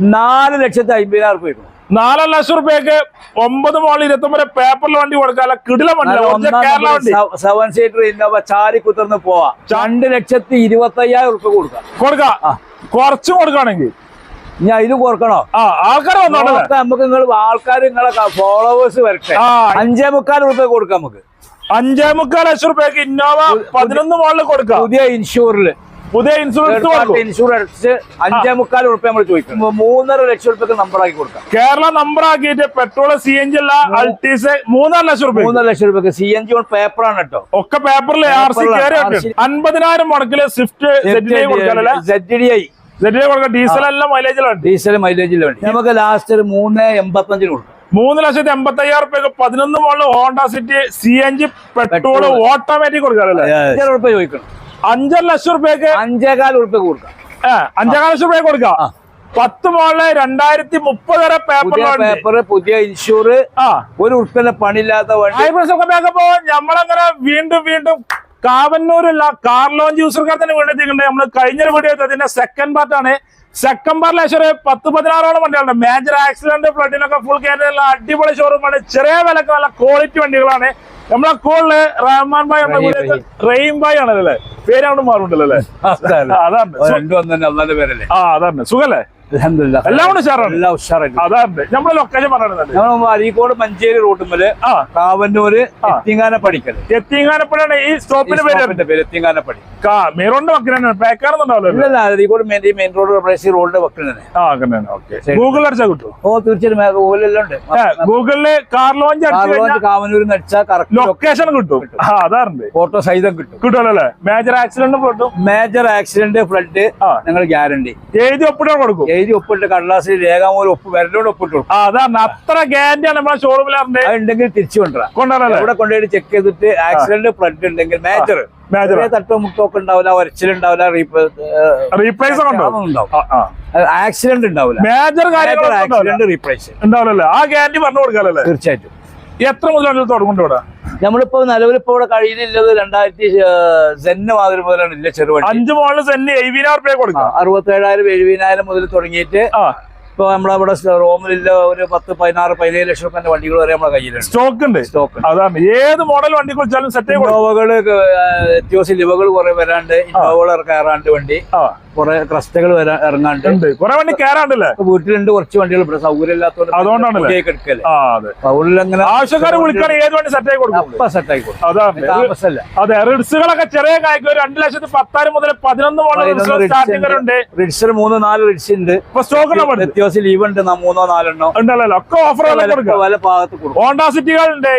നാല് ലക്ഷത്തി അമ്പതിനായിരം രൂപ കിട്ടും. നാലര ലക്ഷം റുപ്യക്ക് ഒമ്പത് മോളിൽ ഇരുപത്തൊമ്പത് പേപ്പറിൽ വണ്ടി കൊടുക്കാല്ല കിടില വണ്ടി. സെവൻ സീറ്റർ ഇന്നോവ ചാരി കുത്തർന്ന് പോവാ. രണ്ട് ലക്ഷത്തി ഇരുപത്തി അയ്യായിരം റുപ്യ കൊടുക്കാം? കൊടുക്കാം കുറച്ചും കൊടുക്കുകയാണെങ്കിൽ ഞാൻ ഇത് കൊടുക്കണോ? ആൾക്കാർ വന്നോട്ടെ. നമുക്ക് നിങ്ങൾ ആൾക്കാർ നിങ്ങളെ ഫോളോവേഴ്സ് വരട്ടെ. അഞ്ചേ മുക്കാൽ റുപ്യ കൊടുക്കാം നമുക്ക്. അഞ്ചേ മുക്കാൽ ലക്ഷം റുപ്യക്ക് ഇന്നോവ പതിനൊന്ന് മോളിൽ കൊടുക്കാം. പുതിയ ഇൻഷൂറിൽ പുതിയ ഇൻഷുറൻസ് ഇൻഷുറൻസ് അഞ്ചേ മുക്കാൽ രൂപ നമ്മൾ ചോദിക്കും. മൂന്നര ലക്ഷം രൂപക്ക് നമ്പർ ആക്കി കൊടുക്കാം. കേരള നമ്പർ ആക്കിയിട്ട് പെട്രോൾ സി എൻ ജി അല്ല അൾട്ടീസ് മൂന്നര ലക്ഷം രൂപ മൂന്നര ലക്ഷം രൂപയ്ക്ക് സി എൻ ജി പേപ്പറാണ് കേട്ടോ. ഒക്കെ പേപ്പറിൽ ആർ സി അൻപതിനായിരം മുടക്കിൽ സ്വിഫ്റ്റ് കൊടുക്കാനല്ലേ? സെഡ് ഡി ഐ ഡീസൽ എല്ലാം മൈലേജിലുണ്ട് ഡീസൽ മൈലേജിൽ വേണ്ടി നമുക്ക് ലാസ്റ്റ് ഒരു മൂന്ന് എൺപത്തഞ്ചിന് കൊടുക്കും. മൂന്ന് ലക്ഷത്തി എൺപത്തി അയ്യായിരം റുപ്യക്ക് പതിനൊന്ന് മോളിൽ Honda City C N G petrol Petrol. Automatic കൊടുക്കാറില്ല രൂപ ചോദിക്കണം? അഞ്ചര ലക്ഷം റുപ്യക്ക് അഞ്ചേകാൽ രൂപ കൊടുക്കാം. അഞ്ചേകാൽ ലക്ഷം റുപ്യ കൊടുക്കാം. പത്ത് മോളിൽ രണ്ടായിരത്തി മുപ്പത് വരെ പേപ്പർ പേപ്പർ പുതിയ ഇൻഷൂർ ആ. ഒരു ഉറുപ്പിന്റെ പണിയില്ലാത്ത വണ്ടി. ഹൈബ്രിഡ്സ് ഒക്കെ ബാക്കപ്പോ നമ്മളങ്ങനെ വീണ്ടും വീണ്ടും കാവന്നൂരല്ല കാർ ലോഞ്ച് യൂസർക്കാർ തന്നെ വീണ്ടെത്തിയിട്ടുണ്ട്. നമ്മൾ കഴിഞ്ഞ വീഡിയോ അതിന്റെ സെക്കൻഡ് പാർട്ടാണ് ഒരു പത്ത് പതിനാറോളം വണ്ടികളുണ്ട്. മേജർ ആക്സിഡന്റ് ഫ്ലഡിനൊക്കെ ഫുൾ കേരള അടിപൊളി ഷോറൂമാണ് ചെറിയ വിലക്ക് നല്ല ക്വാളിറ്റി വണ്ടികളാണ്. നമ്മളെ കോളിൽ റഹ്മാൻ ഭായ് നമ്മുടെ റഹീം ഭായ് ആണല്ലേ പേര് അവിടെ മാറുണ്ടല്ലേ അതാണ്. ആ അതാണ്. സുഖല്ലേ. എല്ലാം ഉഷാറാണ്. എല്ലാം ഉഷാറായിട്ട്. അതാണ്. നമ്മളെ ലൊക്കേഷൻ പറഞ്ഞത് നമ്മൾ അരീക്കോട് മഞ്ചേരി റൂട്ടുമ്മൽ കാവന്നൂര് എത്തിങ്ങാനപ്പടിക്കൽ എത്തിങ്ങാനപ്പടിയാണ് ഈ സ്റ്റോപ്പിന്റെ പേര്. സ്റ്റോപ്പിന്റെ പേര് എത്തിങ്ങാനപ്പടി. മെറോണിന്റെ റോഡിന്റെ അരീക്കോട് മെയിൻ മെയിൻ റോഡ് റോഡിന്റെ വക്കിൽ തന്നെ. ഗൂഗിൾ അടിച്ചാൽ കിട്ടും? ഓ തീർച്ചയായിട്ടും ഗൂഗിളിലെല്ലാം ഉണ്ട്. ഗൂഗിളിൽ കാർ ലോഞ്ച് കാവനൂരിൽ നിന്ന് അടിച്ചാൽ കറക്റ്റ് ലൊക്കേഷൻ കിട്ടും. അതാറുണ്ട്. ഫോട്ടോ സഹിതം കിട്ടും. കിട്ടുമല്ലോ മേജർ ആക്സിഡന്റ് കിട്ടും. Major accident flood. ഞങ്ങൾ ഗ്യാരണ്ടി എഴുതി ഒപ്പിട്ട് കൊടുക്കും. എഴുതി ഒപ്പിട്ട് കടലാസിൽ രേഖാമൂലം ഒപ്പ് വരലോട് ഒപ്പിട്ട് കൊടുക്കും. അതാണ്. അത്ര ഗ്യാരണ്ടിയാണ് നമ്മളെ ഷോറൂമിലാറുണ്ട് ഉണ്ടെങ്കിൽ തിരിച്ചു കൊണ്ടുവരാം. കൊണ്ടുവരാം ഇവിടെ കൊണ്ടുപോയി ചെക്ക് ചെയ്തിട്ട് ആക്സിഡന്റ് ഫ്ലഡ് ഉണ്ടെങ്കിൽ മേജർ മേജർ തട്ടോ മുട്ടോ ഒക്കെ ഉണ്ടാവില്ല. ഒരച്ചിലുണ്ടാവില്ല റീപ്ലേസ് ആക്സിഡന്റ് ഉണ്ടാവില്ല. മേജർ ആക്സിഡന്റ് റീപ്ലേസ് ഉണ്ടാവില്ലല്ലോ? ആ ഗ്യാരണ്ടി പറഞ്ഞു കൊടുക്കാല്ലേ തീർച്ചയായിട്ടും. എത്ര മുതലാണ് തുടങ്ങുന്നുണ്ട് ഇവിടെ? നമ്മളിപ്പോ നിലവിലിപ്പോ ഇവിടെ കഴിയുന്നില്ലത് രണ്ടായിരത്തി സെന്ന് മാതിരി മുതലാണ് ഇല്ല ചെറുവണ്ടി. അഞ്ച് മോളിൽ സെന്റി എഴുപതിനായിരം റുപ്യ കൊടുക്കാം. അറുപത്തേഴായിരം എഴുപതിനായിരം മുതൽ തുടങ്ങിയിട്ട് നമ്മളെ നമ്മളവിടെ റോമിലില്ല ഒരു പത്ത് പതിനാറ് പതിനേഴ് ലക്ഷം രൂപ വണ്ടികൾ വരെ നമ്മളെ കയ്യിലുണ്ട്. സ്റ്റോക്ക് ഉണ്ട് സ്റ്റോക്ക്. അതാണ്. ഏത് മോഡൽ വണ്ടി കുറിച്ചാലും സെറ്റ് ഇന്നോവകൾ അത്യാവശ്യം ലിവകൾ കുറെ വരാണ്ട്. ഇന്നോവകൾ കയറാണ്ട് വണ്ടി. കുറെ ക്രസ്റ്റകൾ വരാ ഇറങ്ങാണ്ട്. കുറെ വണ്ടി കയറാണ്ടല്ലേ? വീട്ടിലുണ്ട് കുറച്ച് വണ്ടികൾ ഇവിടെ. സൗകര്യം ഇല്ലാത്തതുകൊണ്ട് അതുകൊണ്ടാണ് ആവശ്യക്കാരെ വിളിക്കുകയാണെങ്കിൽ ഏത് വണ്ടി സെറ്റ് ആയി കൊടുക്കും? സെറ്റ് അതാണ്. താമസമല്ല. അതെ റിഡ്സുകളൊക്കെ ചെറിയ കായ്ക്ക് ഒരു രണ്ട് ലക്ഷത്തി പത്താറ് മുതൽ പതിനൊന്ന് മോഡൽ റിഡ്സർ മൂന്ന് നാല് റിഡ്സ് ഉണ്ട്. ഇപ്പൊ സ്റ്റോക്ക് അത്യാവശ്യം ലീവ് ഉണ്ട് മൂന്നോ നാലെണ്ണോ ഉണ്ടല്ലോ ഒക്കെ ഓഫർ പല ഭാഗത്ത് കൊടുക്കും. സിറ്റികളുണ്ട്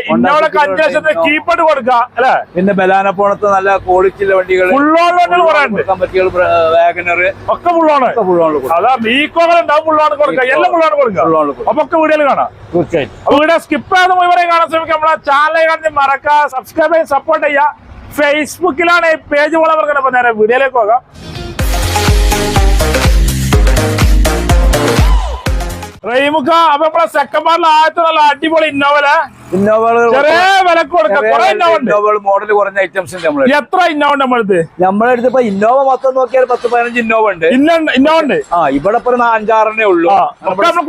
അല്ലെ? പിന്നെ ബലാന പോണത്ത് നല്ല ക്വാളിറ്റിയുള്ള വണ്ടികൾ കമ്പറ്റികൾ വാഗനർ ഒക്കെ കൊടുക്കും. അതാ ഈക്കോകൾ ഉണ്ടാവും ഫുൾ ഓൺ കൊടുക്കുക. എല്ലാം ഫുൾ ഓൺ കൊടുക്കുക. ഫുള്ളോണിൽ കൊടുക്കും. അപ്പൊ ഒക്കെ വീഡിയോയിൽ കാണാം. തീർച്ചയായിട്ടും. അപ്പൊ വീഡിയോ സ്കിപ്പ് ചെയ്ത് മുഴുവനെ കാണാൻ ശ്രമിക്കുക നമ്മളെ ചാനൽ കാണി മറക്കുക സബ്സ്ക്രൈബ് ചെയ്ത് സപ്പോർട്ട് ചെയ്യുക. ഫേസ്ബുക്കിലാണ് ഈ പേജ് പോലെ പറഞ്ഞത് അപ്പൊ നേരെ വീഡിയോയിലേക്ക് പോകാം. റെയിമുക്ക അപ്പൊ നമ്മളെ സെക്കൻഡ് പാർട്ടിൽ ആദ്യത്തെ നല്ല അടിപൊളി ഇന്നോവൽ ഇന്നോവകൾ മോഡൽ കുറഞ്ഞ ഐറ്റംസ് ഉണ്ട് നമ്മൾ എത്ര ഇന്നോവ ഉണ്ട് നമ്മളടുത്ത് അടുത്ത്. ഇന്നോവ മൊത്തം നോക്കിയാൽ പത്ത് പതിനഞ്ച് ഇന്നോവ ഉണ്ട്. ഇന്ന ഇന്നോവ ഉണ്ട്? ആ ഇവിടെ ഇപ്പൊ അഞ്ചാറെണ്ണേ ഉള്ളൂ.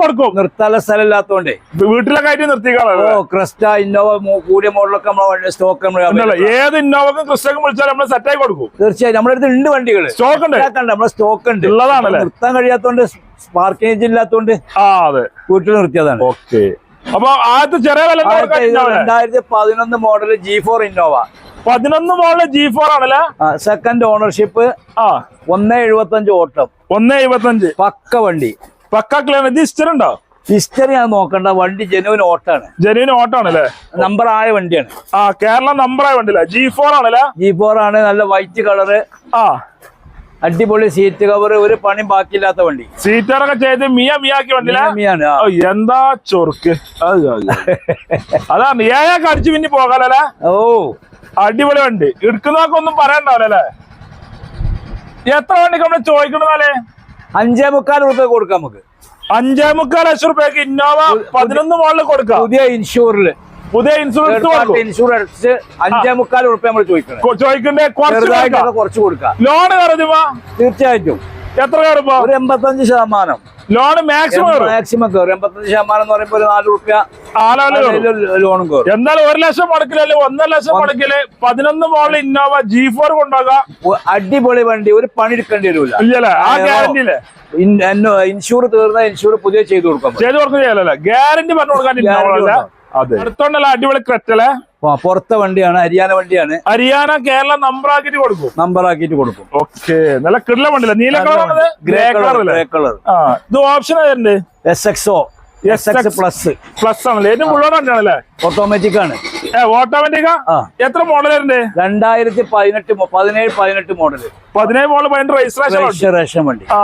കൊടുക്കും. നിർത്താനുള്ള സ്ഥലം ഇല്ലാത്തോണ്ട് വീട്ടിലൊക്കെ ആയിട്ട് നിർത്തിക്കാണല്ലോ ഓ ക്രിസ്റ്റ ഇന്നോവ കൂടിയ മോഡലൊക്കെ നമ്മളെ സ്റ്റോക്ക് ഏത് ഇന്നോവക്കും ക്രിസ്റ്റക്കും വിളിച്ചാലും നമ്മൾ സെറ്റ് ആയി കൊടുക്കും. തീർച്ചയായും. നമ്മുടെ അടുത്ത് ഉണ്ട് വണ്ടികൾ സ്റ്റോക്ക് ഉണ്ട്. നമ്മളെ സ്റ്റോക്ക് ഉണ്ട്. ഉള്ളതാണല്ലേ? നിർത്താൻ കഴിയാത്തോണ്ട് പാർക്കിംഗ് ഇല്ലാത്തോണ്ട് ആ അതെ. വീട്ടിൽ നിർത്തിയതാണ്. ഓക്കെ അപ്പൊ ആദ്യത്തെ ചെറിയ വില രണ്ടായിരത്തി പതിനൊന്ന് മോഡൽ ജി ഫോർ ഇന്നോവ പതിനൊന്ന് മോഡൽ ജി ഫോർ ആണല്ലേ? സെക്കൻഡ് ഓണർഷിപ്പ് ആ. ഒന്ന് എഴുപത്തഞ്ച് ഓട്ടം. ഒന്ന് എഴുപത്തഞ്ച്. പക്ക വണ്ടി. പക്ക ക്ലിയർ ഇത് ഉണ്ടോ? ഹിസ്റ്ററി ഞാൻ നോക്കണ്ട. വണ്ടി ജനുവിൻ ഓട്ടാണ് ജെനുവിൻ ഓട്ടാണ് അല്ലേ നമ്പർ ആയ വണ്ടിയാണ്. ആ കേരള നമ്പർ ആയ വണ്ടിയില്ല? ജി ഫോർ ആണല്ലേ? ജി ഫോർ ആണ്. നല്ല വൈറ്റ് കളറ് ആ. അടിപൊളി സീറ്റ് കവർ ഒരു പണി ബാക്കിയില്ലാത്ത വണ്ടി. സീറ്ററൊക്കെ ചെയ്ത് മിയ മിയാക്കി വണ്ടി മിയമിയാണ്, ഓ, എന്താ ചൊറുക്ക്? അത് അത്. അതാണ് ഏഴൊക്കെ അടിച്ചു പിന്നെ പോകാലല്ലേ? ഓ. അടിപൊളി വണ്ടി. എടുക്കുന്നതൊക്കെ ഒന്നും പറയണ്ടാവല്ലേ എത്ര വണ്ടി നമ്മൾ ചോദിക്കണമെന്നാലേ അഞ്ചേ മുക്കാൽ റുപ്യ കൊടുക്കാം നമുക്ക്. അഞ്ചേ മുക്കാൽ ലക്ഷം റുപ്യക്ക് ഇന്നോവ പതിനൊന്ന് മോളിൽ കൊടുക്കാം. പുതിയ ഇൻഷൂറിൽ പുതിയ ഇൻഷുറൻസ് ഇൻഷുറൻസ് അഞ്ചേ മുക്കാൽ റുപ്യ നമ്മൾ ചോദിക്കണം. ചോദിക്കണ്ടേ? കുറച്ച് കൊടുക്കാം. ലോൺ കയറുമ്പോ തീർച്ചയായിട്ടും. എത്ര കയറുമ്പോ ഒരു എൺപത്തഞ്ച് ശതമാനം. ലോൺ മാക്സിമം മാക്സിമം കയറും. എൺപത്തഞ്ച് ശതമാനം എന്ന് പറയുമ്പോൾ ഒരു നാല് റുപ്യ ലോണും കയറും. എന്തായാലും ഒരു ലക്ഷം മുടക്കില്ലല്ലേ ഒന്നര ലക്ഷം മുടക്കിൽ പതിനൊന്ന് മോളിൽ ഇന്നോവ ജി ഫോർ കൊണ്ടുപോകാം അടിപൊളി വണ്ടി. ഒരു പണി എടുക്കേണ്ടി വരില്ല ഇല്ലല്ലേ? ആ ആ, ഗ്യാരണ്ടി ഇൻഷൂർ തീർന്ന ഇൻഷൂർ പുതിയ ചെയ്തു കൊടുക്കാം ചെയ്തു ചെയ്ത് കൊടുക്കുന്ന ഗ്യാരണ്ടി പറഞ്ഞു കൊടുക്കാൻ അടുത്തോണ്ടല്ല അടിപൊളി ക്രെറ്റല്ലേ പുറത്തെ വണ്ടിയാണ് ഹരിയാന വണ്ടിയാണ്. ഹരിയാന കേരള നമ്പർ ആക്കിട്ട് കൊടുക്കും. നമ്പർ ആക്കിട്ട് കൊടുക്കും. ഓക്കെ നല്ല കിടല വണ്ടിയില്ല? നീല colour grey colour grey colour ഇത് ഓപ്ഷൻ ആയിട്ടുണ്ട് എസ് എക്സോ എസ് എക്സ് പ്ലസ് പ്ലസ് ആണല്ലേ? ഏറ്റവും മുഴുവൻ വണ്ടിയാണല്ലേ? ഓട്ടോമാറ്റിക് ആണ്. ഓട്ടോമാറ്റിക് എത്ര മോഡൽ ഉണ്ട് രണ്ടായിരത്തി പതിനെട്ട് പതിനേഴ് പതിനെട്ട് മോഡൽ പതിനേഴ് മോഡൽ പതിനെട്ട് രജിസ്ട്രേഷൻ രജിസ്ട്രേഷൻ വണ്ടി. ആ.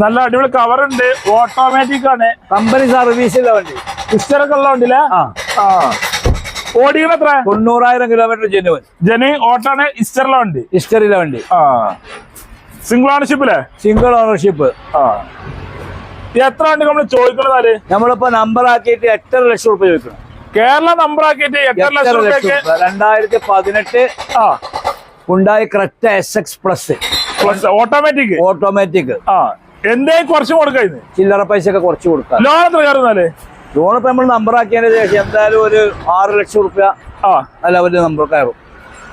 നല്ല അടിപൊളി കവർ ഉണ്ട്. ഓട്ടോമാറ്റിക് ആണ്. കമ്പനി സർവീസ് ഇല്ല വണ്ടി. പിക്ചറൊക്കെ ഉള്ള ആ. ഓടിക്കണ എത്ര തൊണ്ണൂറായിരം കിലോമീറ്റർ ജനുവൻ ജനു ഓട്ടാണ് ഇസ്റ്ററിലെ വണ്ടി. ഇസ്റ്ററിലെ വണ്ടി. ആ. സിംഗിൾ ഓണർഷിപ്പില്ലേ സിംഗിൾ ഓണർഷിപ്പ് ആ. എത്ര വണ്ടി നമ്മൾ ചോദിക്കണതാൽ? നമ്മളിപ്പോ നമ്പർ ആക്കിയിട്ട് എട്ടര ലക്ഷം രൂപ ചോദിക്കണം. കേരള നമ്പർ ആക്കിയിട്ട് എട്ടര ലക്ഷം രണ്ടായിരത്തി പതിനെട്ട് ആ. ഉണ്ടായി Creta S X plus plus automatic automatic ആ. എന്തേ കുറച്ച് കൊടുക്കുന്നത് ചില്ലറ പൈസ ഒക്കെ കുറച്ച് കൊടുക്കാം. ലോൺ എത്ര കയറുന്നാലേ ലോൺ ഇപ്പൊ നമ്മൾ നമ്പർ ആക്കിയതിന് ശേഷം എന്തായാലും ഒരു ആറ് ലക്ഷം റുപ്യ ആ. അല്ല അവർ നമ്പർ കയറും.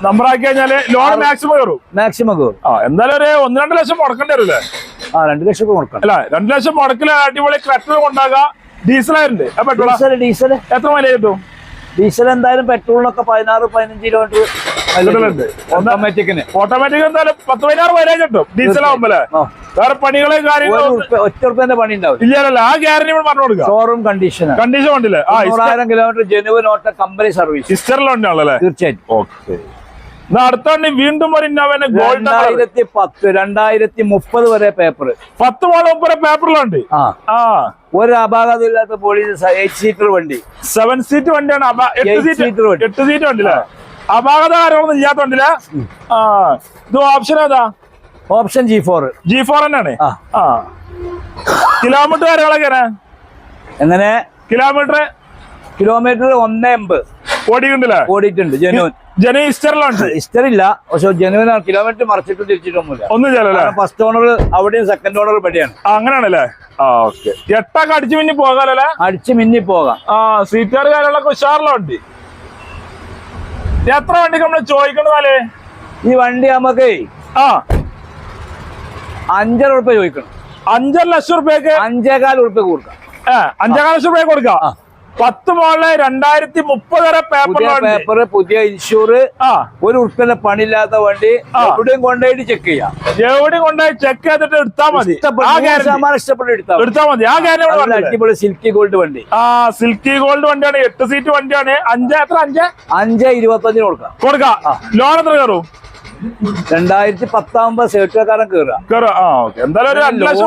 നമ്പർ ആക്കി കഴിഞ്ഞാൽ ലോൺ മാക്സിമം കയറും? മാക്സിമം കയറും. ആ എന്തായാലും ഒരു ഒന്ന് രണ്ട് ലക്ഷം മുടക്കേണ്ടി വരില്ലേ? ആ രണ്ട് ലക്ഷം കൊടുക്കണം അല്ല രണ്ട് ലക്ഷം മുടക്കിൽ അടിപൊളി ട്രാക്ടർ കൊണ്ടാകാം. ആ ഡീസൽ ഡീസൽ എത്ര മൈലേജ് കിട്ടും? ഡീസൽ എന്തായാലും പെട്രോളിനൊക്കെ പതിനാറ് പതിനഞ്ച് കിലോമീറ്റർ. ഓട്ടോമാറ്റിക്കിന്. ഓട്ടോമാറ്റിക് എന്തായാലും പത്ത് പതിനാറ് മൈലേജ് കിട്ടും. ഡീസൽ ആവുമ്പല്ലേ ആ. വേറെ പണികളെ കാര്യങ്ങളും ഒറ്റ പണി ഇല്ലല്ലോ ആ ഗ്യാരണ്ടി പറഞ്ഞു കൊടുക്കുക. Showroom condition condition kilometre genuine ഓട്ട കമ്പനി സർവീസ് തീർച്ചയായിട്ടും. ഓക്കെ. അടുത്ത വണ്ടി ഒരു ഇന്നവനെ ഗോൾഡ് രണ്ടായിരത്തി പത്ത് രണ്ടായിരത്തി മുപ്പത് വരെ പേപ്പർ പത്ത് മോളം വരെ പേപ്പറിലുണ്ട് ആ. ഒരു അപാകത ഇല്ലാത്ത പോലീസ് എയ്റ്റ് സീറ്റർ വണ്ടി. സെവൻ സീറ്റ് വണ്ടിയാണ്. എട്ട് Eight സീറ്റ് seater വണ്ടി. എട്ട് സീറ്റ് വണ്ടില്ല അപാകത കാര്യങ്ങളൊന്നും ഇല്ലാത്ത വണ്ടിയില്ല ആ. ഇത് ഓപ്ഷൻ ഏതാ? Option G four G four തന്നെയാണ്. ആ. കിലോമീറ്റർ കാര്യങ്ങളൊക്കെ എങ്ങനെ? കിലോമീറ്റർ കിലോമീറ്റർ ഒന്നേ എൺപത് ഓടിക്കണ്ടില്ലേ ഓടിയിട്ടുണ്ട് ജനുവൻ. ഇഷ്ടമില്ല പക്ഷെ ജനുവൻ കിലോമീറ്റർ മറിച്ചിട്ട് തിരിച്ചിട്ടൊന്നുമില്ല. ഒന്നും ഫസ്റ്റ് ഓണർ അവിടെയും സെക്കൻഡ് ഓണർ ഇവിടെയാണ് അങ്ങനെയാണല്ലേ? ആ ഓക്കെ എട്ടൊക്കെ അടിച്ചു മിന്നി പോകാലല്ലേ അടിച്ചു മിന്നി പോകാം. ആ സീറ്റാർ കാര്യങ്ങളൊക്കെ ഉഷാറിലുള്ള വണ്ടി. എത്ര വണ്ടി നമ്മൾ ചോദിക്കണതാലേ ഈ വണ്ടി നമുക്ക് ആ. അഞ്ചര ഉറുപ്പ ചോദിക്കണം. അഞ്ചര ലക്ഷം റുപ്യക്ക് അഞ്ചേകാൽ ഉറുപ്പ്യ കൊടുക്കാം. അഞ്ചേകാൽ ലക്ഷം റുപ്യ കൊടുക്കാം. പത്ത് മോളെ രണ്ടായിരത്തി മുപ്പത് വരെ പേപ്പർ പേപ്പർ പുതിയ ഇൻഷൂർ ആ. ഒരു ഉൽപ്പന്ന പണിയില്ലാത്ത വണ്ടി. എവിടെയും കൊണ്ടുപോയിട്ട് ചെക്ക് ചെയ്യാം. എവിടെയും കൊണ്ടുപോയി ചെക്ക് ചെയ്തിട്ട് എടുത്താൽ മതി. ശതമാനം ഇഷ്ടപ്പെട്ട് എടുത്താൽ മതി. ആ കാര്യം അടിപൊളി സിൽക്കി ഗോൾഡ് വണ്ടി. ആ സിൽക്കി ഗോൾഡ് വണ്ടിയാണ്. എട്ട് സീറ്റ് വണ്ടിയാണ്. അഞ്ച് എത്ര? അഞ്ച്? അഞ്ച് ഇരുപത്തി അഞ്ചിന് കൊടുക്കാം. കൊടുക്കാം ലോൺ എത്ര കയറും? രണ്ടായിരത്തി പത്താകുമ്പോ കയറുക ഒരു ലക്ഷം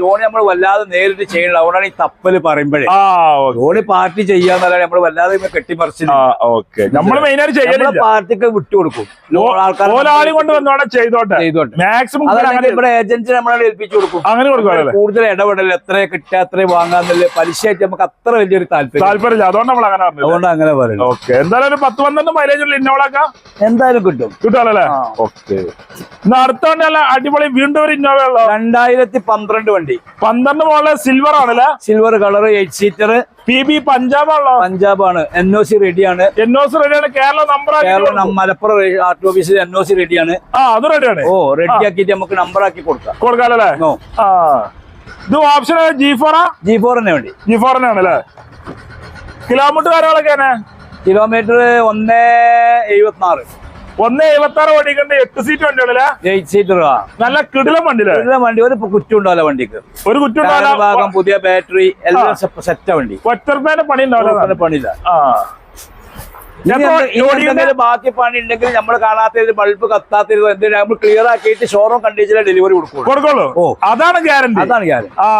ലോൺ. നമ്മൾ വല്ലാതെ നേരിട്ട് ചെയ്യണം അതുകൊണ്ടാണ് ഈ തപ്പൽ പറയുമ്പോഴേ. ലോണ് പാർട്ടി ചെയ്യാന്നല്ലാതെ നമ്മൾ വല്ലാതെ കെട്ടിമറിച്ച് പാർട്ടിക്ക് വിട്ടുകൊടുക്കും അതല്ലെങ്കിൽ ഇവിടെ ഏജൻസി നമ്മളെ ഏൽപ്പിച്ചു കൊടുക്കും. അങ്ങനെ കൂടുതൽ ഇടപെടൽ എത്ര കിട്ടുക എത്ര വാങ്ങാന്നുള്ള പലിശയായിട്ട് നമുക്ക് അത്ര വലിയൊരു താല്പര്യം. താല്പര്യമില്ല. അതുകൊണ്ട് നമ്മൾ അങ്ങനെ പറഞ്ഞത് അതുകൊണ്ട് അങ്ങനെ പറയുന്നത് എന്തായാലും പത്ത് പന്ത്രണ്ട് മൈലേജ് ഉള്ള ഇന്നോളാക്കാം. എന്തായാലും കിട്ടും. കിട്ടാലല്ലേ. ഓക്കെ. അല്ല അടിപൊളി വീണ്ടും ഒരു ഇന്നോവ ഉള്ളു? രണ്ടായിരത്തി പന്ത്രണ്ട് വണ്ടി. പന്ത്രണ്ട് മോളിൽ സിൽവർ ആണല്ലേ silver colour eight seater P B Punjab ആണല്ലോ പഞ്ചാബാണ് എൻ ഒ സി റെഡിയാണ് എൻ ഒ സി റെഡിയാണ് Kerala number Kerala Malappuram R T ഓഫീസിൽ എൻ ഒ സി റെഡിയാണ് ആ അത് റെഡിയാണ് ഓ റെഡി ആക്കിയിട്ട് നമുക്ക് നമ്പർ ആക്കി കൊടുക്കാം. കൊടുക്കാല്ലേ ഓ ആ. ഇത് ഓപ്ഷൻ ജി ഫോറാ ജി ഫോറിന് വേണ്ടി. ജി ഫോർ ആണല്ലേ അല്ലേ? കിലോമീറ്റർ കാര്യങ്ങളൊക്കെ കിലോമീറ്റർ ഒന്ന് എഴുപത്തിനാറ്. ഒന്ന് എഴുപത്താറ് വണ്ടി കണ്ട് എട്ട് സീറ്റ് വണ്ടികളല്ലേ എയ്റ്റ് സീറ്റർ നല്ല കിടിലം വണ്ടിയില്ലേ ഒരു വണ്ടി ഒരു കുറ്റം ഉണ്ടാവില്ല വണ്ടിക്ക്. ഒരു കുറ്റം ടയർ ഭാഗം പുതിയ ബാറ്ററി എല്ലാം സെറ്റ വണ്ടി. ഒറ്ററുപ്പേന്റെ പണി ഉണ്ടാവില്ല പണിയില്ല. ബാക്കി പണി ഉണ്ടെങ്കിൽ നമ്മൾ കാണാത്തത് ബൾബ് കത്താത്തത് എന്തെങ്കിലും നമ്മൾ ക്ലിയർ ആക്കിയിട്ട് ഷോറൂം കണ്ടീഷനിൽ ഡെലിവറി കൊടുക്കും കൊടുക്കുള്ളൂ. അതാണ് ഗ്യാരണ്ടി അതാണ് ഗ്യാരണ്ടി ആ.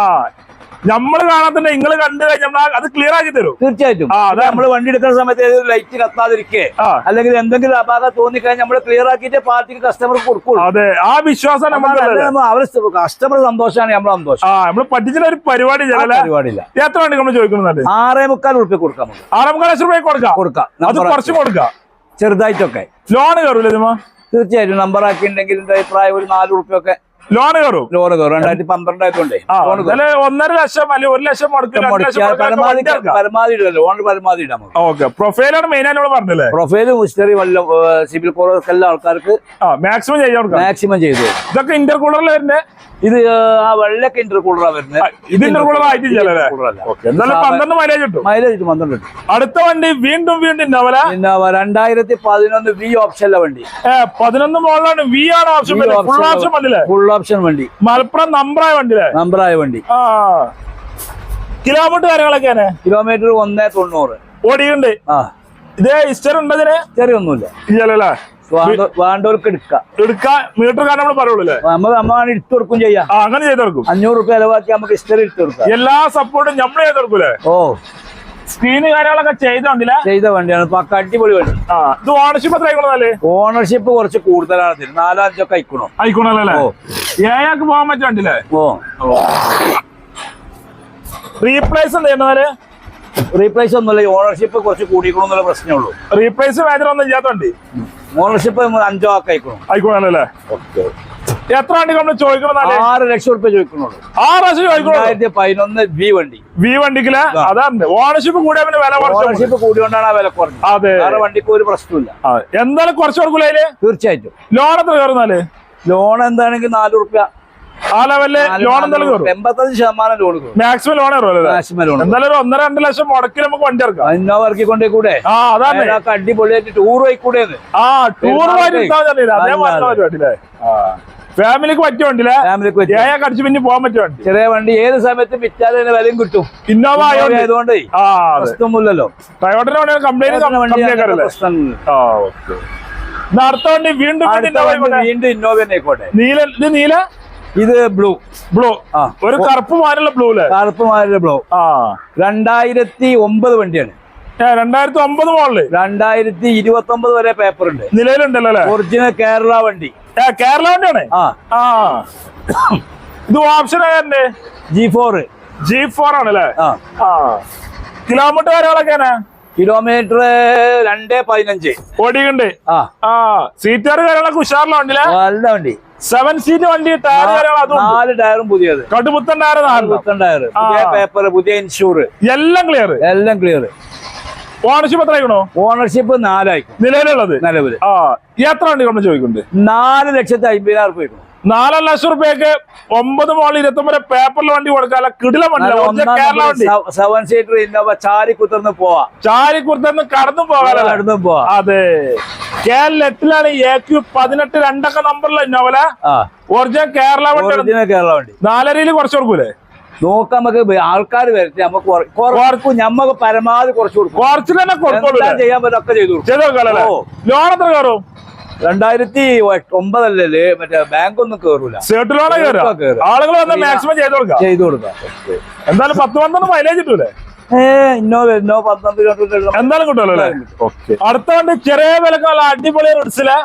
നമ്മൾ കാണാത്തന്നെ നിങ്ങൾ കണ്ടു കഴിഞ്ഞാൽ അത് ക്ലിയർ ആക്കി തരും. തീർച്ചയായിട്ടും. നമ്മൾ വണ്ടി എടുക്കുന്ന സമയത്ത് ലൈറ്റ് കത്താതിരിക്കേ? അല്ലെങ്കിൽ എന്തെങ്കിലും അപാകത തോന്നിക്കഴിഞ്ഞാൽ നമ്മൾ ക്ലിയർ ആക്കിയിട്ട് പാർട്ടിക്ക് കസ്റ്റമർ കൊടുക്കുള്ളൂ. അതെ. ആ വിശ്വാസം കസ്റ്റമർ സന്തോഷമാണ് നമ്മളെ സന്തോഷം. ആ നമ്മൾ പഠിച്ചിട്ട് ഒരു പരിപാടി പരിപാടിയില്ല. എത്ര വണ്ടി നമ്മൾ ചോദിക്കുന്നത് ആറേ മുക്കാൽ ഉറുപ്പ് കൊടുക്കാം ആറേ മുക്കാൽ ലക്ഷം രൂപ കൊടുക്കാം? കൊടുക്കാം. അത് കുറച്ച് കൊടുക്കാം. ചെറുതായിട്ടൊക്കെ. ലോൺ കയറൂല തീർച്ചയായിട്ടും നമ്പർ ആക്കി ഉണ്ടെങ്കിൽ എന്റെ അഭിപ്രായം ഒരു നാല് ഉറുപ്പ്യ ഒക്കെ ലോൺ കയറും. ലോൺ കയറും. രണ്ടായിരത്തി എന്നാൽ ഒന്നര ലക്ഷം അല്ലെങ്കിൽ ഒരു ലക്ഷം പരമാവധി. പരമാവധി ഇടാം ലോൺ പരമാവധി ഇടാം ഓക്കെ. പ്രൊഫൈലാണ് മെയിൻ ആയിട്ട് പറഞ്ഞല്ലേ പ്രൊഫൈൽ മുസ്റ്ററി വല്ല സിവിൽ കോറൊക്കെ എല്ലാ ആൾക്കാർക്ക് മാക്സിമം ചെയ്യാൻ മാക്സിമം ചെയ്തു ഇതൊക്കെ ഇന്റർകൂളറിൽ വരുന്നത് ഇത് ആ വെള്ളക്ക് ഇന്റർ കൂളറാ വരുന്നത് ഇത് ഇന്റർ കൂളർ ആയിട്ടില്ല പന്ത്രണ്ട് മൈലേജ് കിട്ടും. മൈലേജ് പന്ത്രണ്ട് കിട്ടും. അടുത്ത വണ്ടി വീണ്ടും വീണ്ടും ഉണ്ടാവില്ല പിന്നെ രണ്ടായിരത്തി പതിനൊന്ന് വി ഓപ്ഷനിലെ വണ്ടി. പതിനൊന്ന് മോളിലാണ് വി ആണ് ഓപ്ഷൻ ഫുൾ ഓപ്ഷൻ വണ്ടില്ലേ ഫുൾ ഓപ്ഷൻ വണ്ടി മലപ്പുറം നമ്പറായ വണ്ടി നമ്പറായ വണ്ടി. കിലോമീറ്റർ കാര്യങ്ങളൊക്കെയാണ് കിലോമീറ്റർ ഒന്നേ തൊണ്ണൂറ്. ഓടിയുണ്ട് ആ. ഇതേ ഹിസ്റ്റർ ഉണ്ടതിന് ചെറിയൊന്നുമില്ല. ഇല്ലല്ലേ? വേണ്ടവർക്ക് എടുക്കാം. എടുക്കാൻ മീറ്റർ കാരണം നമ്മൾ പറയുള്ളൂ അല്ലേ? നമ്മൾ നമ്മൾ എടുത്തു കൊടുക്കും ചെയ്യാം. അങ്ങനെ ചെയ്ത് കൊടുക്കും. അഞ്ഞൂറ് റുപ്യ ചെലവാക്കി നമുക്ക് ഹിസ്റ്ററി എടുത്തു കൊടുക്കാം. എല്ലാ സപ്പോർട്ടും നമ്മൾ ചെയ്ത് കൊടുക്കൂലേ? ഓ. സ്ക്രീന് കാര്യങ്ങളൊക്കെ ചെയ്തോണ്ടില്ലേ ചെയ്ത വണ്ടിയാണ്. പക്ക അടിപൊളി വണ്ടി. ആ ഇത് ഓണർഷിപ്പ് എത്ര ആയിക്കോളല്ലേ ഓണർഷിപ്പ് കുറച്ച് കൂടുതലാണ്. നാലോ അഞ്ചോ ഒക്കെ അയക്കണോ ആയിക്കോളല്ലേ ഓ. ഏയാൾക്ക് പോകാൻ വണ്ടിയില്ലേ? ഓ. റീപ്ലേസ് ചെയ്യുന്നവര് റീപ്ലേസ് ഒന്നുമില്ല. ഓണർഷിപ്പ് കുറച്ച് കൂടിക്കണമെന്നുള്ള പ്രശ്നമുള്ളൂ റീപ്ലേസ് വേദന ഒന്നും ചെയ്യാത്ത വണ്ടി. ഓണർഷിപ്പ് അഞ്ചോ ആക്കി അയക്കണം ആയിക്കോളല്ലേ എത്ര വണ്ടി നമ്മൾ ചോദിക്കണം ആറ് ലക്ഷം റുപ്യ ചോദിക്കണുള്ളൂ. ആറ് ലക്ഷം ചോദിക്കണോ പതിനൊന്ന് വി വണ്ടി. വി വണ്ടിക്കിൽ അതാണ്. ഓണർഷിപ്പ് കൂടിയ പിന്നെ വില കുറച്ച് ഓണർഷിപ്പ് കൂടിയോണ്ടാണ് ആ വില കുറഞ്ഞത്. അതെ. വേറെ വണ്ടിക്ക് ഒരു പ്രശ്നമില്ല എന്തായാലും കുറച്ച് കൊടുക്കൂല തീർച്ചയായിട്ടും. ലോൺ എത്ര കയറുന്നാൽ ലോൺ എന്താണെങ്കിൽ നാല് റുപ്യ ആ ലെവലിൽ ലോൺ എന്തായാലും കയറും. എൺപത്തഞ്ച് ശതമാനം loan maximum loan maximum loan എന്തായാലും ഒന്നര രണ്ട് ലക്ഷം മുടക്കി നമുക്ക് വണ്ടി ഇറക്കാം. ഇന്നോവ ഇറക്കി കൊണ്ടേ കൂടെ? ആ അതാണ്. അടിപൊളിയായിട്ട് ടൂർ പോയിക്കൂടെന്ന്. ആ ടൂർ പോയിട്ട് ഫാമിലിക്ക് പറ്റിയ വണ്ടിയില്ലേ ഫാമിലിക്ക് പറ്റിയ കടിച്ചു പിന്നെ പോകാൻ പറ്റിയ വണ്ടി. ചെറിയ വണ്ടി ഏത് സമയത്ത് വിറ്റാലും വിലയും കിട്ടും. ഇന്നോവ ആയതുകൊണ്ട് പ്രശ്നമൊന്നുമില്ലല്ലോ. ടൊയോട്ടയുടെ വണ്ടി കംപ്ലൈന്റ് ആ ഓക്കെ അടുത്ത വണ്ടി വീണ്ടും ഇന്നോവ തന്നെ ആയിക്കോട്ടെ. നീല ഇത് നീല? ഇത് ബ്ലൂ. ബ്ലൂ. ആ. ഒരു കറുപ്പ് മാരുള്ള ബ്ലൂ അല്ലേ? കറുപ്പ് മാരുള്ള ബ്ലൂ. ആ. രണ്ടായിരത്തി ഒമ്പത് വണ്ടിയാണ്. രണ്ടായിരത്തി ഒമ്പത് മോളിൽ രണ്ടായിരത്തി ഇരുപത്തി ഒമ്പത് വരെ പേപ്പർ ഉണ്ട് നിലവിലുണ്ടല്ലോ ഒറിജിനൽ കേരള വണ്ടി. കേരള വണ്ടിയാണ്? ആ. ആ. ഇത് ഓപ്ഷൻ ആയതന്നെ ജി ഫോർ ജി ഫോർ ആണല്ലേ? കിലോമീറ്റർ കാര്യങ്ങളൊക്കെയാണ് കിലോമീറ്റർ രണ്ടേ പതിനഞ്ച്. ഓടിയുണ്ട് ആ. ആ. സീറ്റർ കാര്യങ്ങളൊക്കെ ഉഷാറുള്ള വണ്ടിയിലെ നല്ല വണ്ടി. സെവൻ സീറ്റ് വണ്ടി ടയർ നാല് ടയറും പുതിയത്. കടുപുത്തൻ ടയർ നാലെണ്ണം ടയർ പുതിയ പേപ്പർ പുതിയ ഇൻഷൂർ എല്ലാം ക്ലിയർ എല്ലാം ക്ലിയർ ഓണർഷിപ്പ് എത്ര ആയിക്കണോ ഓണർഷിപ്പ് നാലായി നിലവിലുള്ളത്. നിലവിൽ ആ. എത്ര വണ്ടി നമ്മൾ ചോദിക്കുന്നുണ്ട്? നാല് ലക്ഷത്തി അമ്പതിനായിരം രൂപ നാലര ലക്ഷം റുപ്യക്ക് ഒമ്പത് മോളിൽ ഇരുപത്തി ഒമ്പത് പേപ്പറിൽ വണ്ടി കൊടുക്കാല്ല കിടില വണ്ടി കേരള വണ്ടി. സെവൻ സീറ്റർ ഇന്നോവ ചാരി കുത്തർന്ന് പോവാ. ചാരിക്കുറത്തുനിന്ന് കടന്നു പോകാലോ കടന്നു പോവാ. അതെ. കേരള എട്ടിലാണ് എ ക്യു പതിനെട്ട് രണ്ടൊക്കെ നമ്പറിലെ ഇന്നോവല ആ. ഒറിജിനൽ കേരള വണ്ടി കേരള വണ്ടി. നാലരയിൽ കുറച്ച് കൊടുക്കൂലേ? നോക്കാം നമുക്ക് ആൾക്കാർ വരട്ടെ നമുക്ക് കുറ- കുറക്കും ഞമ്മക്ക് പരമാവധി കുറച്ച് കൊടുക്കും. കുറച്ച് തന്നെ ചെയ്യാൻ പറ്റും ഒക്കെ ചെയ്തു ലോൺ എത്ര കയറും? രണ്ടായിരത്തി ഒമ്പതല്ലേ മറ്റേ ബാങ്ക് ഒന്നും കേറൂല. ആളുകൾ മാക്സിമം ചെയ്ത് കൊടുക്കാം ചെയ്തു കൊടുക്കാം. എന്തായാലും പത്ത് പന്ത്രണ്ട് മൈലേജ് കിട്ടൂലേ? എന്തായാലും കിട്ടുമല്ലോ ഓക്കെ. അടുത്ത വണ്ടി ചെറിയ വിലക്കുള്ള അടിപൊളി റോഡ്സിലെ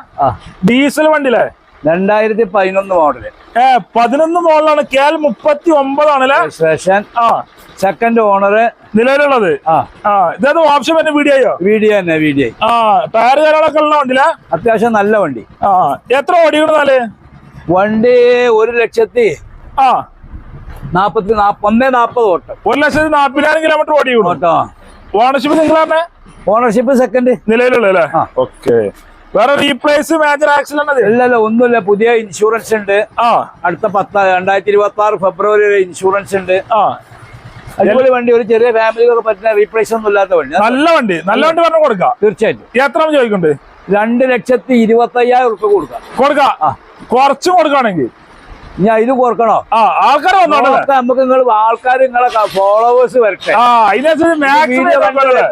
ഡീസൽ വണ്ടിയിലെ? രണ്ടായിരത്തി പതിനൊന്ന് മോഡൽ ഏഹ് പതിനൊന്ന് മോഡലാണ് കെ എൽ മുപ്പത്തി ഒമ്പതാണല്ലേ സ്റ്റേഷൻ ആ. സെക്കൻഡ് ഓണർ നിലവിലുള്ളത്? ആ. ആ ഓപ്ഷൻ വരുന്ന വീഡിയോ വീഡിയോ തന്നെ വീഡിയോ ആ ടയർ കാര്യങ്ങളൊക്കെ ഉള്ള വണ്ടിയിലെ അത്യാവശ്യം നല്ല വണ്ടി. ആ എത്ര ഓടിക്കണമെന്നാൽ വണ്ടി ഒരു ലക്ഷത്തി ആ. നാപ്പത്തി നാപ്പ ഒന്നേ നാപ്പത് ഓട്ടം. ഒരു ലക്ഷത്തി നാൽപ്പതിനായിരം കിലോമീറ്റർ ഓടി ഓട്ടോ. ഓണർഷിപ്പ് നിങ്ങളാണ്? ഓണർഷിപ്പ് സെക്കൻഡ് നിലവിലുള്ള അല്ലേ? ഓക്കെ. വേറെ റീപ്ലേസ് മേജർ ആക്സിഡന്റ് ഇല്ലല്ലോ ഒന്നുമില്ല. പുതിയ ഇൻഷുറൻസ് ഉണ്ട്. ആ. അടുത്ത പത്ത് രണ്ടായിരത്തി ഇരുപത്തി ആറ് ഫെബ്രുവരി വരെ ഇൻഷുറൻസ് ഉണ്ട്. ആ. അടിപൊളി വണ്ടി ഒരു ചെറിയ ഫാമിലിക്കൊക്കെ പറ്റുന്ന റീപ്ലേസ് ഒന്നും ഇല്ലാത്ത വണ്ടി. നല്ല വണ്ടി നല്ല വണ്ടി പറഞ്ഞു കൊടുക്കാം. തീർച്ചയായിട്ടും. എത്ര ചോദിക്കുന്നുണ്ട് രണ്ട് ലക്ഷത്തി ഇരുപത്തി അയ്യായിരം ഉറുപ്പ് കൊടുക്കാം. കൊടുക്കാം. കുറച്ചും കൊടുക്കുകയാണെങ്കിൽ ഞാൻ ഇത് കൊടുക്കണോ? ആൾക്കാർ നമുക്ക് നിങ്ങൾ ആൾക്കാർ നിങ്ങളെ ഫോളോവേഴ്സ് വരട്ടെ.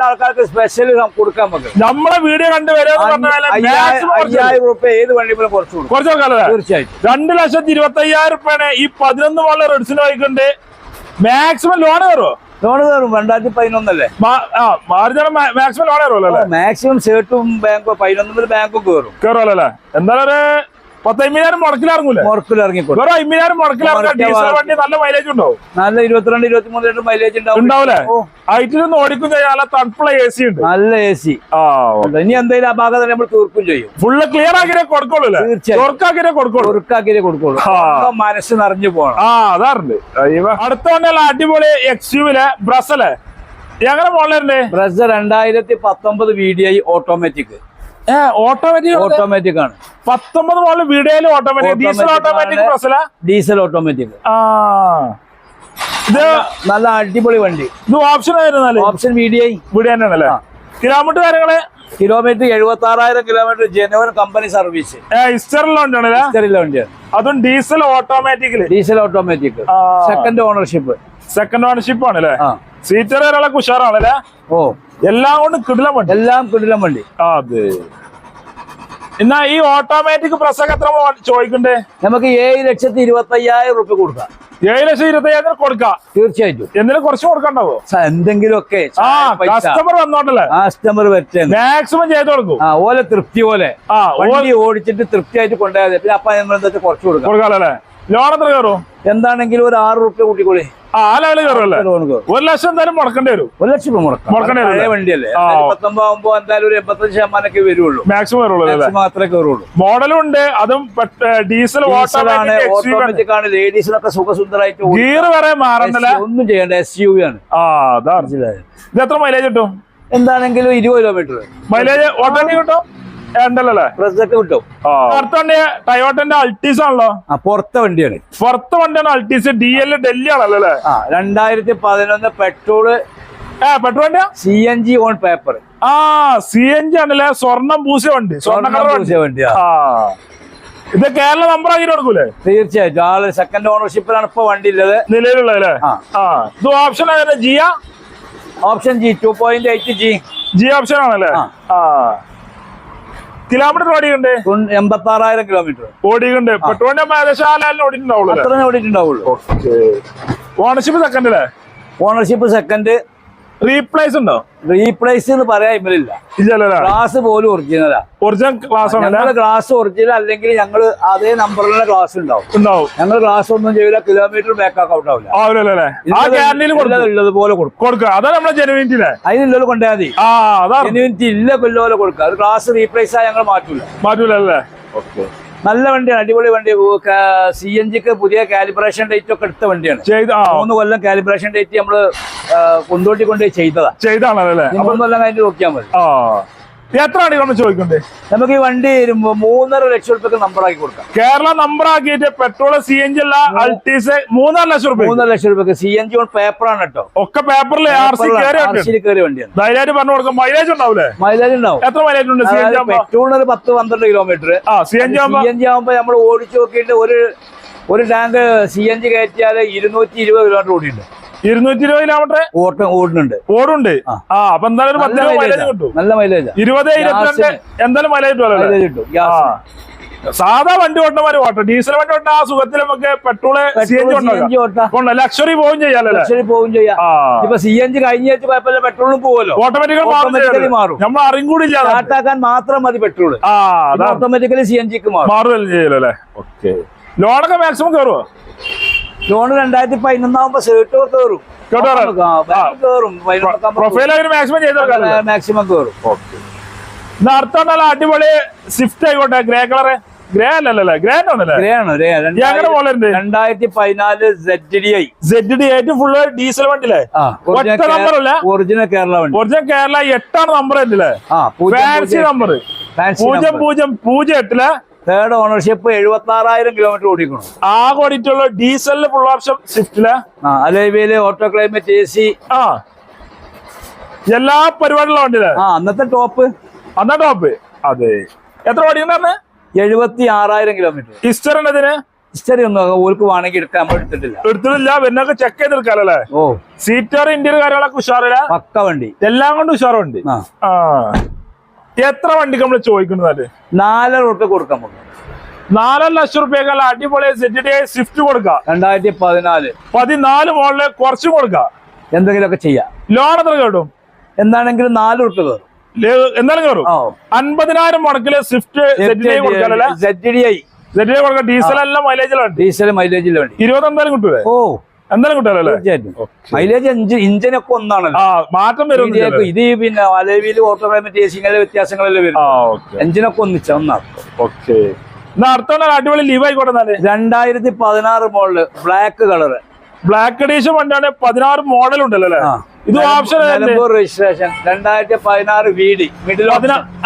ആൾക്കാർക്ക് സ്പെഷ്യൽ കൊടുക്കാൻ നമുക്ക്. നമ്മളെ വീഡിയോ അയ്യായിരം ഉറുപ്പ് ഏത് വണ്ടി പോലും കുറച്ച് കൊടുക്കും. തീർച്ചയായിട്ടും. രണ്ട് ലക്ഷത്തി ഇരുപത്തി അയ്യായിരം റുപ്യാണ് ഈ പതിനൊന്ന് മോളിലെ റെഡ്സിന് വായിക്കുന്നുണ്ട് മാക്സിമം ലോൺ കയറുമോ ലോൺ കയറും. രണ്ടായിരത്തി പതിനൊന്നല്ലേ മാക്സിമം ലോൺ കയറുമല്ലോ മാക്സിമം ഷേർട്ടും ബാങ്കോ പതിനൊന്ന് ബാങ്കും കയറും. കയറുമല്ലോ അല്ലേ? എന്തായാലും പത്തയ്യായിരം മുടക്കിലിറങ്ങൂല മുറക്കിൽ ഇറങ്ങിക്കോളും. വെറും അയ്യായിരം ഡീസൽ. വണ്ടി നല്ല മൈലേജ് ഉണ്ടാവും നല്ല ഇരുപത്തിരണ്ട് ഇരുപത്തി മൂന്ന് ലിറ്റർ മൈലേജ് ഉണ്ടാവില്ലേ ഹൈറ്റിലൊന്നും ഓടിക്കും ചെയ്യാൻ നല്ല തണുപ്പുള്ള എ സി ഉണ്ട്. നല്ല എ സി ആ ഇനി എന്തെങ്കിലും അപാകത നമ്മൾ തീർക്കും ചെയ്യും. ഫുള്ള് ക്ലിയർ ആക്കിയേ കൊടുക്കുള്ളൂ. തുറക്കാക്കിയേ കൊടുക്കുള്ളൂ. കൊടുക്കുള്ളൂ. ആ. മനസ്സ് നിറഞ്ഞു പോകണം ആ അതാറുണ്ട്. അടുത്ത വണ്ടിയല്ല അടിപൊളി എക്സ് യുവിലെ ബ്രസൽ എങ്ങനെ മോളിലെ ബ്രസ് രണ്ടായിരത്തി പത്തൊമ്പത് V D I automatic automatic automatic ആണ്. പത്തൊമ്പത് മോളിൽ വീഡിയോയിൽ ഓട്ടോമാറ്റിക് ഡീസൽ ഓട്ടോമാറ്റിക് പ്രസല ഡീസൽ ഓട്ടോമാറ്റിക് ആ. ഇത് നല്ല അടിപൊളി വണ്ടി. ഇത് ഓപ്ഷൻ ആയിരുന്നു ഓപ്ഷൻ വീഡിയോ വീഡിയോ തന്നെയാണല്ലേ? കിലോമീറ്റർ കാര്യങ്ങൾ? കിലോമീറ്റർ എഴുപത്തി ആറായിരം കിലോമീറ്റർ ജനുവൻ കമ്പനി സർവീസ് അതും diesel automatical diesel automatic second ownership second ownership ആണല്ലേ? സീറ്റർ ഒരാളെ ഉഷാറാണല്ലേ? ഓ. എല്ലാം കൊണ്ട് കിടിലം വണ്ടി. എല്ലാം കിടിലം വണ്ടി. അതെ. എന്നാ ഈ ഓട്ടോമാറ്റിക് പ്രസംഗം എത്ര ചോദിക്കണ്ടേ? നമുക്ക് ഏഴ് ലക്ഷത്തി ഇരുപത്തി അയ്യായിരം റുപ്യ കൊടുക്കാം. ഏഴ് ലക്ഷം ഇരുപത്തി അയ്യായിരം കൊടുക്കാം? തീർച്ചയായിട്ടും. എന്തിനും കുറച്ച് കൊടുക്കണ്ടാവോ? എന്തെങ്കിലും ഒക്കെ കസ്റ്റമർ വന്നോട്ടല്ലേ കസ്റ്റമർ പറ്റുന്നത് മാക്സിമം ചെയ്ത് കൊടുക്കും. ആ ഓലെ തൃപ്തി പോലെ. ഓടിച്ചിട്ട് തൃപ്തിയായിട്ട് കൊണ്ടുപോയാൽ പിന്നെ അപ്പൊ നമ്മൾ എന്താ കുറച്ച് കൊടുക്കാം. കൊടുക്കാല്ലേ ലോൺ എത്ര കയറും എന്താണെങ്കിലും ഒരു ആറ് റുപ്യ കൂട്ടിക്കോളി. ആ ലെവൽ കയറുമല്ലേ ഒരു ലക്ഷം എന്തായാലും മുടക്കേണ്ടി വരും. ഒരു ലക്ഷം രൂപ മുടക്കാം. മുടക്കേണ്ടി വരും. വണ്ടിയല്ലേ. പത്തൊമ്പതാകുമ്പോ എന്തായാലും ഒരു എൺപത്തഞ്ച് ശതമാനമൊക്കെ വരുള്ളൂ. മാക്സിമം വരുള്ളൂ മാത്രമേ കയറുള്ളൂ. മോഡലും ഉണ്ട്. അതും ഡീസൽ ഓട്ടോമാറ്റിക് ആണ് ലേഡീസിനൊക്കെ സുഖസുന്ദരായിട്ട്. ഗിയർ വരെ മാറുന്നില്ല. ഒന്നും ചെയ്യണ്ട എസ് യു ആണ്. ആ മനസ്സിലായോ? ഇത് എത്ര മൈലേജ് കിട്ടും? എന്താണെങ്കിലും ഇരുപത് കിലോമീറ്റർ മൈലേജ് ഓട്ടോമാറ്റിക് കിട്ടും? ഉണ്ടല്ലേ പ്രസൊക്കെ കിട്ടും അടുത്ത വണ്ടി ടയോട്ടന്റെ അൾട്ടീസ് ആണല്ലോ. പുറത്തെ വണ്ടിയാണ്. പുറത്തെ വണ്ടിയാണ് അൾട്ടീസ് ഡി എൽ ഡൽഹി ആണല്ലോ അല്ലേ രണ്ടായിരത്തി പതിനൊന്ന് പെട്രോൾ വണ്ടിയാ? C N G on paper ആ സി എൻ ജി ആണല്ലേ സ്വർണം പൂശിയ വണ്ടി സ്വർണ കളർ വണ്ടി. വണ്ടിയാ. ഇത് കേരള നമ്പർ ആക്കി കൊടുക്കൂലേ? തീർച്ചയായിട്ടും. ആൾ സെക്കൻഡ് ഓണർഷിപ്പിലാണ് ഇപ്പൊ വണ്ടി ഉള്ളത്. ആ. ഇത് option Jiya? Option G two point eight G G option ആണല്ലേ? ആ. കിലോമീറ്റർ ഓടിയുണ്ട് എൺപത്തി ആറായിരം കിലോമീറ്റർ. ഓടിയുണ്ട് പെട്രോളിന്റെ ഏകദേശം അത്രേ ഓടിയിട്ടുണ്ടാവുള്ളൂ ഓണർഷിപ്പ് സെക്കൻഡ് അല്ലേ? ഓണർഷിപ്പ് സെക്കൻഡ് റീപ്ലേസ് ഉണ്ടോ? റീപ്ലേസ് എന്ന് പറയാൻ ഇവരില്ല ഇല്ലല്ലേ ഗ്ലാസ് പോലും ഒറിജിനലാ ഒറിജിനൽ ക്ലാസ് ആണല്ലേ ഞങ്ങൾ ഗ്ലാസ് ഒറിജിനൽ അല്ലെങ്കിൽ ഞങ്ങൾ അതേ നമ്പറിലുള്ള ഗ്ലാസ് ഉണ്ടാവും. ഉണ്ടാവും. ഞങ്ങൾ ഗ്ലാസ് ഒന്നും ചെയ്യില്ല കിലോമീറ്റർ ബാക്ക് ഔട്ട് ആവില്ല ആ ഗ്യാരണ്ടിയിൽ കൊടുക്കും. നമ്മളെ അതിനുള്ളത് കൊണ്ടുപോയാൽ മതി. ജെനുവിനിറ്റി ഇല്ല കൊല്ലോലെ കൊടുക്കുക. അത് ഗ്ലാസ് റീപ്ലേസ് ആയി ഞങ്ങൾ മാറ്റൂല. മാറ്റൂലല്ലേ ഓക്കെ നല്ല വണ്ടിയാണ് അടിപൊളി വണ്ടി. സി എൻ ജിക്ക് പുതിയ കാലിബ്രേഷൻ ഡേറ്റ് ഒക്കെ എടുത്ത വണ്ടിയാണ്. മൂന്ന് കൊല്ലം കാലിബ്രേഷൻ ഡേറ്റ് നമ്മൾ കൊണ്ടോട്ടി കൊണ്ടുപോയി ചെയ്തതാ. ചെയ്താണല്ലേ? മൂന്ന് കൊല്ലം കഴിഞ്ഞ് നോക്കിയാൽ മതി. ആ എത്ര ആണ് നമ്മൾ ചോദിക്കുന്നത് നമുക്ക് ഈ വണ്ടി വരുമ്പോ മൂന്നര ലക്ഷം റുപ്യക്ക് നമ്പറാക്കി കൊടുക്കാം. കേരള നമ്പർ ആക്കിയിട്ട് പെട്രോൾ സി എൻ ജി അല്ല അൾട്ടീസ് മൂന്നര ലക്ഷം റുപ്യ മൂന്നര ലക്ഷം റുപ്യക്ക് സി എൻ ജി പേപ്പറാണ് കേട്ടോ. ഒക്കെ പേപ്പറിൽ ആർ സി കയറി ആർസിയിൽ കയറിയ വണ്ടിയാണ്. ധൈര്യമായിട്ട് പറഞ്ഞു കൊടുക്കാം. മൈലേജ് ഉണ്ടാവില്ലേ മൈലേജ് ഉണ്ടാവും. എത്ര മൈലേജ് ഉണ്ട് സി എൻ ജി പെട്രോളിന് ഒരു പത്ത് പന്ത്രണ്ട് kilometre C N G C N G ആവുമ്പോ നമ്മൾ ഓടിച്ചു നോക്കിയിട്ട് ഒരു ഒരു ടാങ്ക് സി എൻ ജി കയറ്റിയാൽ ഇരുന്നൂറ്റി ഇരുപത് കിലോമീറ്റർ ഓടിയുണ്ട് ഇരുന്നൂറ്റി ഇരുപത് കിലോമീറ്റർ ഓട്ടം ഓടുന്നുണ്ട്. ഓടുണ്ട്. ആ. അപ്പൊ എന്തായാലും പത്ത് മൈലേജ് കിട്ടും. നല്ല മൈലേജ് ഇരുപത് ഇരുപത്തിരണ്ട് എന്തായാലും മൈലേജ് കിട്ടുമല്ലോ കിട്ടും. സാധാ വണ്ടി ഓട്ടമാര് ഓട്ടം ഡീസൽ വണ്ടി ഓട്ടം ആ സുഖത്തിൽ നമുക്ക് പെട്രോൾ സി എൻ ലക്ഷറി പോവും ചെയ്യാലോ ലക്ഷറി പോവും ചെയ്യാം ഇപ്പൊ സി എൻ ജി കഴിഞ്ഞ പെട്രോളും പോവല്ലോ ഓട്ടോമാറ്റിക്കലി മാറും. നമ്മൾ അറിയും കൂടി സ്റ്റാർട്ടാക്കാൻ മാത്രം മതി അതാ ഓട്ടോമാറ്റിക്കലി സി എൻ ജിക്ക് മാറും. മാറുകയല്ലേ ചെയ്യലോ അല്ലേ? ഓക്കെ ലോണൊക്കെ മാക്സിമം കയറുമോ ലോൺ രണ്ടായിരത്തി പതിനൊന്നാവുമ്പോ സേർട്ട് കയറും മാക്സിമം ചെയ്ത് വെക്കാലോ മാക്സിമം കയറും നല്ല അടിപൊളി സ്വിഫ്റ്റ് ആയിക്കോട്ടെ ഗ്രേ കളറ് ഗ്രേ അല്ലല്ലേ ഗ്രേ ആണല്ലേ രണ്ടായിരത്തി പതിനാല് Z D I Z D ആയിട്ട് ഫുള്ള് ഡീസൽ വണ്ടിയില്ലേ? ഒറ്റ നമ്പർ അല്ല? ഒറിജിനൽ കേരള വണ്ടി. ഒറിജിനൽ കേരള എട്ടാണ് നമ്പർ അല്ലേ? ഫാൻസി നമ്പർ പൂജ്യം. പൂജ്യം പൂജ്യം എട്ടിൽ തേർഡ് ഓണർഷിപ്പ് എഴുപത്തി ആറായിരം കിലോമീറ്റർ ഓടിക്കണം ആകെ ഓടിയിട്ടുള്ള ഡീസലിന് ഫുൾ ഓപ്ഷൻ സ്വിഫ്റ്റിൽ ആ അലൈവിയിൽ ഓട്ടോ ക്ലൈമറ്റ് എ സി ആ. എല്ലാ പരിപാടികളും ആ അന്നത്തെ ടോപ്പ് അന്നാ ടോപ്പ് അതെ. എത്ര ഓടിക്കണ്ടേ എഴുപത്തി ആറായിരം കിലോമീറ്റർ ഹിസ്റ്റർ ഹിസ്റ്ററി ഒന്നും ഓൾക്ക് വേണമെങ്കിൽ എടുക്കാൻ നമ്മൾ എടുത്തിട്ടില്ല. എടുത്തിട്ടില്ല. എന്നൊക്കെ ചെക്ക് ചെയ്തെടുക്കാലല്ലേ? ഓ. സീറ്റർ ഇന്ത്യൻ കാര്യങ്ങളൊക്കെ ഉഷാറില്ല? പക്ക വണ്ടി. എല്ലാം കൊണ്ട് ഉഷാറുണ്ട്. ആ. എത്ര വണ്ടിക്ക് നമ്മൾ ചോദിക്കുന്നത് നാലര റുപ്യ കൊടുക്കാൻ നമുക്ക്. നാലര ലക്ഷം റുപ്യക്കല്ല അടിപൊളി സെറ്റ് സ്വിഫ്റ്റ് കൊടുക്കാം. രണ്ടായിരത്തി പതിനാല്. പതിനാല് മോളിൽ കുറച്ചും കൊടുക്കാം. എന്തെങ്കിലുമൊക്കെ ചെയ്യാം. ലോൺ എത്ര കേട്ടും എന്താണെങ്കിലും നാല് റുപ്യ കയറും അൻപതിനായിരം മുടക്കിൽ സ്വിഫ്റ്റ് സെറ്റ് ഡി കൊടുക്കാനല്ലേ സെഡ് ഡി കൊടുക്കാം. ഡീസൽ എല്ലാം മൈലേജിലാണ് ഡീസൽ മൈലേജിലാണ് വണ്ടി ഇരുപത് എന്തായാലും കിട്ടൂലേ? ഓ. എന്തായാലും തീർച്ചയായിട്ടും. മൈലേജ് അഞ്ച് ഇഞ്ചിനൊക്കെ ഒന്നാണല്ലോ. മാറ്റം വരും ഇത് പിന്നെ അലവിയിൽ ഓട്ടോമാറ്റിക് ഏസിങ്ങനെ വ്യത്യാസങ്ങളല്ലേ വരും. എഞ്ചിനൊക്കെ ഒന്നിച്ച ഒന്നാണ് ഓക്കെ. അടിപൊളി ലീവ് ആയിക്കോട്ടെ രണ്ടായിരത്തി പതിനാറ് മോളിൽ ബ്ലാക്ക് കളറ് ബ്ലാക്ക് എഡീഷൻ വണ്ടിയാണ്. പതിനാറ് മോഡൽ ഉണ്ടല്ലോ അല്ലേ? ഇത് ഓപ്ഷൻ രജിസ്ട്രേഷൻ രണ്ടായിരത്തി പതിനാറ് വി ഡി മിഡിൽ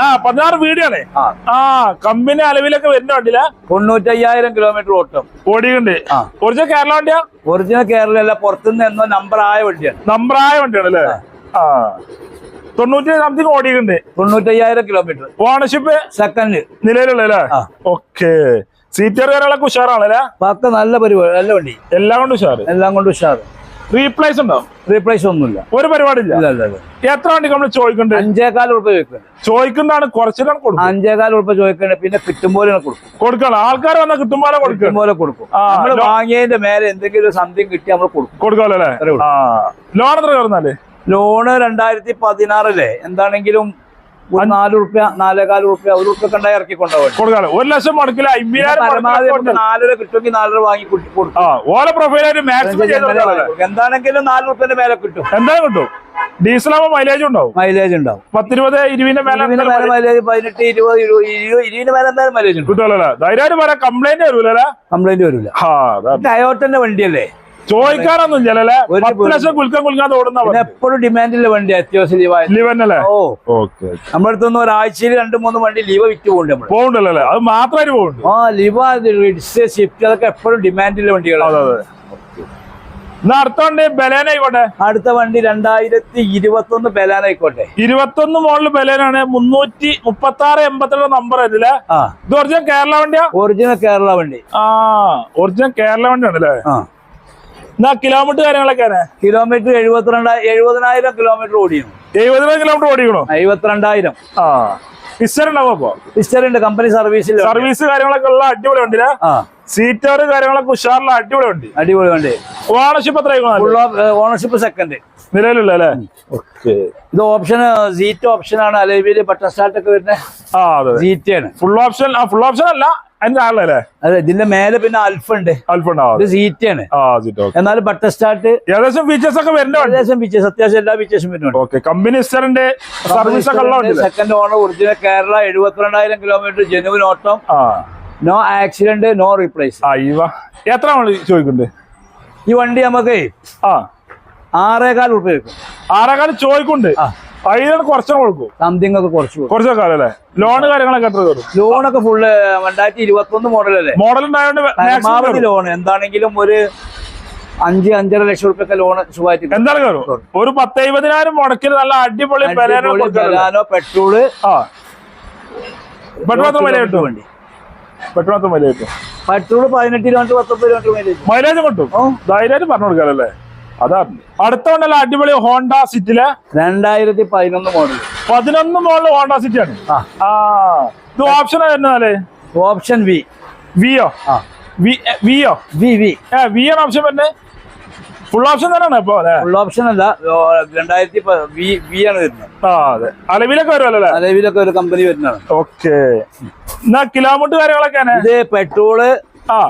ആ പതിനാറ് വീടിയാണ് ആണ്. ആ. കമ്പനി അലവിലൊക്കെ വരുന്ന വണ്ടിയില്ല തൊണ്ണൂറ്റയ്യായിരം കിലോമീറ്റർ ഓട്ടം. ഓടിയുണ്ട്. ഒറിജിനൽ കേരള വണ്ടിയാ? ഒറിജിനൽ കേരള അല്ല പുറത്തുനിന്ന് എന്നോ നമ്പർ ആയ വണ്ടിയാണ്. ആയ വണ്ടിയാണ് അല്ലേ? ആ. തൊണ്ണൂറ്റി സംതിങ് ഓടിയുണ്ട് തൊണ്ണൂറ്റയ്യായിരം കിലോമീറ്റർ ഓണർഷിപ്പ് സെക്കൻഡ് നിലവിലുള്ള. ഓക്കെ സീറ്റർ കാര്യങ്ങളൊക്കെ ഉഷാറാണല്ലേ? പക്ക നല്ല പരിപാടി നല്ല വണ്ടി. എല്ലാം കൊണ്ട് ഉഷാറ്? എല്ലാം കൊണ്ട് ഉഷാർ റീപ്ലേസ് ഉണ്ടോ? റീപ്ലേസ് ഒന്നുമില്ല. ഒരു പരിപാടി എത്ര വണ്ടി നമ്മൾ ചോദിക്കണ്ടേ? അഞ്ചേകാൽ ഉറപ്പ് ചോദിക്കുന്നത് ചോദിക്കുന്നതാണ് കുറച്ചിലാണ് കൊടുക്കും. അഞ്ചേകാൽ ഉറപ്പ് ചോദിക്കുന്നുണ്ട് പിന്നെ കിട്ടുമ്പോലെ കൊടുക്കും. കൊടുക്കണം. ആൾക്കാർ വന്ന കിട്ടുമ്പോലെ കൊടുക്കും. പോലെ കൊടുക്കും. നമ്മൾ വാങ്ങിയതിന്റെ മേലെ എന്തെങ്കിലും സംതിങ് കിട്ടി നമ്മൾ കൊടുക്കും. കൊടുക്കാമല്ലോ അല്ലേ? ലോൺ എത്ര കയറുന്നാലേ? ലോണ് രണ്ടായിരത്തി പതിനാറിലെ. എന്താണെങ്കിലും നാല് റുപ്യ നാലേകാൽ റുപ്യ ഒരു റുപ്യ കണ്ടായി ഇറക്കി കൊണ്ടുപോകും ഒരു ലക്ഷം മുടക്കില്ല പരമാവധി. നാലര കിട്ടുമെങ്കിൽ നാലര വാങ്ങി കൊടുക്കും. ആ ഓല പ്രൊഫൈലായിട്ട് മാക്സിമം ചെയ്ത് കൊടുക്കാമല്ലോ എന്താണെങ്കിലും നാല് റുപ്യന്റെ മേലെ കിട്ടും. എന്തായാലും കിട്ടും. ഡീസൽ ആകുമ്പോൾ മൈലേജ് ഉണ്ടാവും. മൈലേജ് ഉണ്ടാവും. പത്തിരുപത് ഇരുപതിന്റെ മേലെ മൈലേജ് പതിനെട്ട് ഇരുപത് ഇരുപത് ഇരുപത് മേലെ എന്തായാലും മൈലേജ് കിട്ടുമല്ലോ ധൈര്യമായിട്ട് പറയാം. കംപ്ലൈന്റ് വരൂലേ കംപ്ലൈന്റ് അതാ. ടയോട്ടന്റെ വണ്ടിയല്ലേ? ചോദിക്കാനൊന്നും പത്ത് ലക്ഷം കുൽക്കാൻ കുൽക്കാതെ ഓടുന്ന എപ്പോഴും ഡിമാൻഡിലെ വണ്ടി അത്യാവശ്യം ലീവായ ലീവന്നല്ലേ ഓ. ഓക്കെ നമ്മുടെ അടുത്തൊന്നും ഒരാഴ്ചയിൽ രണ്ട് മൂന്ന് വണ്ടി ലീവ് വിറ്റ് പോകുന്നുണ്ട് അത് മാത്രമായിട്ട് പോകുന്നുണ്ട് ആ ലീവ് റിഡ്സ് ഷിഫ്റ്റ് അതൊക്കെ എപ്പോഴും ഡിമാൻഡിലെ വണ്ടികളാണ്. അടുത്ത വണ്ടി ബലേന ആയിക്കോട്ടെ? അടുത്ത വണ്ടി രണ്ടായിരത്തി ഇരുപത്തി ഒന്ന് ബലാനായിക്കോട്ടെ ഇരുപത്തൊന്ന് മോഡൽ ബലേനാണ്. മുന്നൂറ്റി മുപ്പത്തി ആറ് എൺപത്തിരണ്ട് നമ്പർ ആ. ഇത് ഒറിജിനൽ കേരള വണ്ടിയാ? ഒറിജിനൽ കേരള വണ്ടി. ആ ഒറിജിനൽ കേരള വണ്ടിയാണ് അല്ലേ ആ. എന്നാ കിലോമീറ്റർ കാര്യങ്ങളൊക്കെയാണ് കിലോമീറ്റർ എഴുപത്തിരണ്ട് എഴുപതിനായിരം കിലോമീറ്റർ ഓടിയും. എഴുപതിനായിരം കിലോമീറ്റർ ഓടിക്കണോ? എഴുപത്തിരണ്ടായിരം. ആ. ഹിസ്റ്റർ ഉണ്ടാവും അപ്പൊ? ഹിസ്റ്ററി ഉണ്ട് കമ്പനി സർവീസിൽ സർവീസ് കാര്യങ്ങളൊക്കെ ഉള്ള അടിപൊളി വണ്ടിയില്ലേ ആ. സീറ്റർ കാര്യങ്ങളൊക്കെ ഉഷാറുള്ള അടിപൊളി വണ്ടി. അടിപൊളി വണ്ടി. ഓണർഷിപ്പ് എത്ര ഓണർഷിപ്പ് സെക്കൻഡ് നിലവിലുള്ള അല്ലേ? ഓക്കെ. ഇത് ഓപ്ഷൻ സീറ്റ് ഓപ്ഷൻ ആണ്. അലവിൽ ബട്ടർ സ്റ്റാർട്ട് ഒക്കെ വരുന്നത് ആ അതെ. സീറ്റ് ആണ്. ഫുൾ ഓപ്ഷൻ ആ ഫുൾ ഓപ്ഷൻ അല്ല അതിന്റെ അതെ ഇതിന്റെ മേലെ പിന്നെ അൽഫ ഉണ്ട്. അൽഫ ഉണ്ടാവും ഇത് സീറ്റ് ആണ്. ആ ബട്ടർ ഓക്കെ എന്നാൽ ബട്ടൺ സ്റ്റാർട്ട് ഏകദേശം ഫീച്ചേഴ്സ് ഒക്കെ വരുന്നുണ്ട്. ഏകദേശം ഫീച്ചേഴ്സ് അത്യാവശ്യം എല്ലാ ഫീച്ചേഴ്സും വരുന്നുണ്ട്. ഓക്കെ കമ്പനി സർവീസ് ഒക്കെ സെക്കൻഡ് ഓണർ ഒറിജിനൽ കേരള എഴുപത്തിരണ്ടായിരം കിലോമീറ്റർ ജനുവൻ ഓട്ടം ആ. നോ ആക്സിഡന്റ് നോ റീപ്ലേസ് എത്ര ആണ് ചോദിക്കുന്നുണ്ട് ഈ വണ്ടി നമുക്ക് ആ. ആറേകാൽ ഉറുപ്പ്യ വെക്കും ആറേകാൽ ചോദിക്കുണ്ട്. അതിനാണ് കുറച്ചും കൊടുക്കും. സംതിങ് ഒക്കെ കുറച്ച് കുറച്ചൊക്കെ അല്ലേ ലോൺ കാര്യങ്ങളൊക്കെ എത്ര തരും ലോണൊക്കെ ഫുള്ള് രണ്ടായിരത്തി ഇരുപത്തി ഒന്ന് മോഡലല്ലേ? മോഡൽ ഉണ്ടായതുകൊണ്ട് ലോൺ എന്താണെങ്കിലും ഒരു അഞ്ച് അഞ്ചര ലക്ഷം റുപ്യൊക്കെ ലോൺ സുഖമായിട്ട് ഒരു പത്തൈപതിനായിരം മുടക്കിന് നല്ല അടിപൊളി ബലേന പെട്രോൾ. പെട്രോൾ മാത്രം വില കിട്ടും? വണ്ടി പെട്രോൾ മാത്രം വില കിട്ടും? പെട്രോൾ പതിനെട്ട് കിലോമീറ്റർ പത്തൊമ്പത് കിലോമീറ്റർ മൈലേജ് കിട്ടും. ധൈര്യമായിട്ട് പറഞ്ഞു കൊടുക്കാറല്ലേ അതാണ് അടുത്തുണ്ടല്ല അടിപൊളി ഹോണ്ട സിറ്റിലെ രണ്ടായിരത്തി പതിനൊന്ന് മോഡൽ പതിനൊന്ന് മോഡൽ ഹോണ്ട സിറ്റി ആണ് ഇത് ഓപ്ഷൻ വരുന്നതല്ലേ ഓപ്ഷൻ വി. വിയോ? വിയോ? V V. വി ആണ് ഓപ്ഷൻ വരുന്നത്? ഫുൾ ഓപ്ഷൻ തന്നെയാണ് ഇപ്പൊ ഫുൾ ഓപ്ഷൻ അല്ല രണ്ടായിരത്തി വി വി ആണ് വരുന്നത്. ആ അതെ. അലവിലൊക്കെ വരുമല്ലോ അലവിലൊക്കെ ഒരു കമ്പനി വരുന്നതാണ്. ഓക്കെ എന്നാ കിലോമീറ്റർ കാര്യങ്ങളൊക്കെയാണ് ഇത് പെട്രോൾ ആ.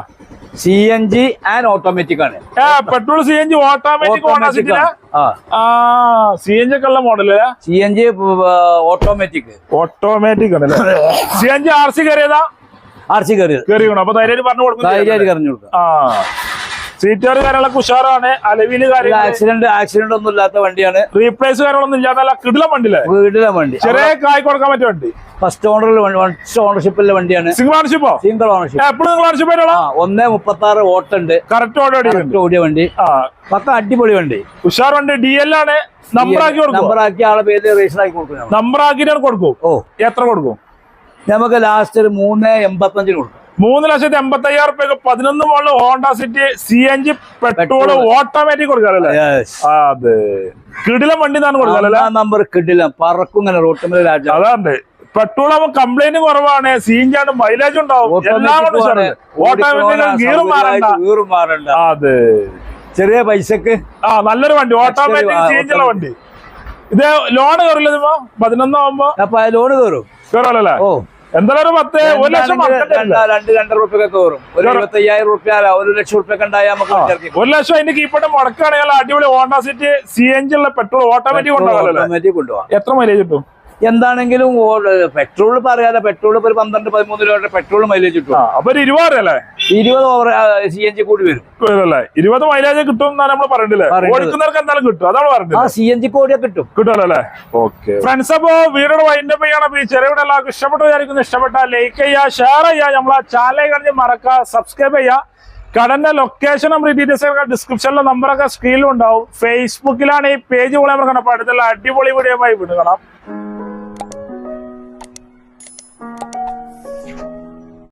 C N G and automatic ആണ്. Petrol C N G automatic C N G ഒക്കെ ഉള്ള model C N G automatic automatic ആണ് C N G R C കയറിയതാ? R C കയറിയത്. കയറി അപ്പൊ ധൈര്യം പറഞ്ഞു കൊടുക്കും ധൈര്യമായിട്ട് പറഞ്ഞു കൊടുക്കാം ആ. സീറ്റുകാർ കാര്യങ്ങളൊക്കെ ഉഷാറാണ്. അലവിൽ കാര്യങ്ങൾ ആക്സിഡന്റ് ആക്സിഡന്റ് ഒന്നും ഇല്ലാത്ത വണ്ടിയാണ്. റീപ്ലേസ് കാര്യങ്ങളൊന്നും ഇല്ലാത്ത കിടില കിടിലം വണ്ടിയില്ലേ? വീട്ടിലെ വണ്ടി. ചെറിയ കായ് കൊടുക്കാൻ പറ്റിയ വണ്ടി. ഫസ്റ്റ് ഓണറിൽ ഫസ്റ്റ് ഓണർഷിപ്പിലെ വണ്ടിയാണ്. സിംഗിൾ ഓണർഷിപ്പോ സിംഗിൾ ഓണർഷിപ്പ് എപ്പോഴും നിങ്ങൾ ഓണർഷിപ്പ് ഒന്നേ മുപ്പത്തി ആറ് ഓട്ടുണ്ട് കറക്റ്റ് ഓടി ഓടിയ വണ്ടി. പക്ക അടിപൊളി വണ്ടി. ഉഷാർ വണ്ടി ഡി എൽ ആണ്. നമ്പർ ആക്കി കൊടുക്കും നമ്പർ ആക്കി ആളെ പേര് രജിസ്റ്റർ ആക്കി കൊടുക്കും ആക്കിയിട്ടാണ് കൊടുക്കും ഓ. എത്ര കൊടുക്കും? നമുക്ക് ലാസ്റ്റ് ഒരു മൂന്ന് എൺപത്തഞ്ചിന് കൊടുക്കും. മൂന്ന് ലക്ഷത്തി എൺപത്തി അയ്യായിരം റുപ്യക്ക് പതിനൊന്ന് മോളിൽ Honda City C N G petrol automatic കൊടുക്കാറല്ലേ? അതെ. കിടിലം വണ്ടി എന്നാണ് കൊടുക്കാറല്ലേ? നമ്പർ കിടിലം. പറക്കും ഇങ്ങനെ റോട്ടുമേലെ രാജ അതാണ്ട്. പെട്രോൾ ആവുമ്പോൾ കംപ്ലൈന്റ് കുറവാണ്. സി എൻ ജി ആണ് മൈലേജ് ഉണ്ടാവും. ഓട്ടോമാറ്റിക് ഗീറും മാറണ്ട. അതെ. ചെറിയ പൈസക്ക്? ആ നല്ലൊരു വണ്ടി. ഓട്ടോമാറ്റിക് സി എൻ വണ്ടി. ഇത് ലോൺ കയറില്ല പതിനൊന്നാവുമ്പോ? അപ്പൊ ലോണ് കയറും കയറല്ലേ ഓ. എന്തായാലും പത്ത് ഒരു ലക്ഷം രണ്ട് രണ്ടര റുപ്യൊക്കെ കയറും ഒരു എഴുപത്തി അയ്യായിരം റുപ്യ ഒരു ലക്ഷം റുപ്യൊക്കെ ഉണ്ടായാൽ നമുക്ക് ഒരു ലക്ഷം അതിന്റെ കീപ്പട്ട് മുടക്കുകയാണെങ്കിൽ അടിപൊളി Honda City C N G ഉള്ള പെട്രോൾ ഓട്ടോമാറ്റിക് കൊണ്ടുപോകാം. എത്ര മൈലേജ് കിട്ടും? എന്താണെങ്കിലും പെട്രോൾ പറയാതെ പെട്രോൾ ഇപ്പൊ ഒരു പന്ത്രണ്ട് പതിമൂന്ന് രൂപയുടെ പെട്രോൾ മൈലേജ് കിട്ടും. ആ അപ്പൊ ഒരു ഇരുപത് അല്ലേ? ഇരുപത് ഓവർ സി എൻ ജി കൂടി വരും. അല്ലേ ഇരുപത് മൈലേജ് കിട്ടും എന്നാണ് നമ്മൾ ഓടിക്കുന്നവർക്ക് എന്തായാലും കിട്ടും. അതാണ് ആ പറഞ്ഞത് സി എൻ ജി കൂടിയാ കിട്ടും. കിട്ടുമല്ലോ അല്ലേ? ഓക്കെ. ഫ്രണ്ട്സ് അപ്പോ വീഡിയോ വൈൻഡപ്പ് ചെയ്യണം. ഈ ചെറിയ വീഡിയോ എല്ലാവർക്കും ഇഷ്ടപ്പെട്ടു വിചാരിക്കുന്നു. ഇഷ്ടപ്പെട്ട ലൈക്ക് ചെയ്യുക ഷെയർ ചെയ്യുക. നമ്മളെ ചാനൽ കഴിഞ്ഞ് മറക്കുക സബ്സ്ക്രൈബ് ചെയ്യുക. കടന്റെ ലൊക്കേഷൻ നമ്മൾ ഡീറ്റെയിൽസ് ഡിസ്ക്രിപ്ഷനിലെ നമ്പറൊക്കെ സ്ക്രീനിലും ഉണ്ടാവും. ഫേസ്ബുക്കിലാണ് ഈ പേജ് പോലെ നമ്മൾ കണ്ടപ്പോൾ അടുത്തുള്ള അടിപൊളി വീഡിയോ ആയി വീണ്ടും കാണാം.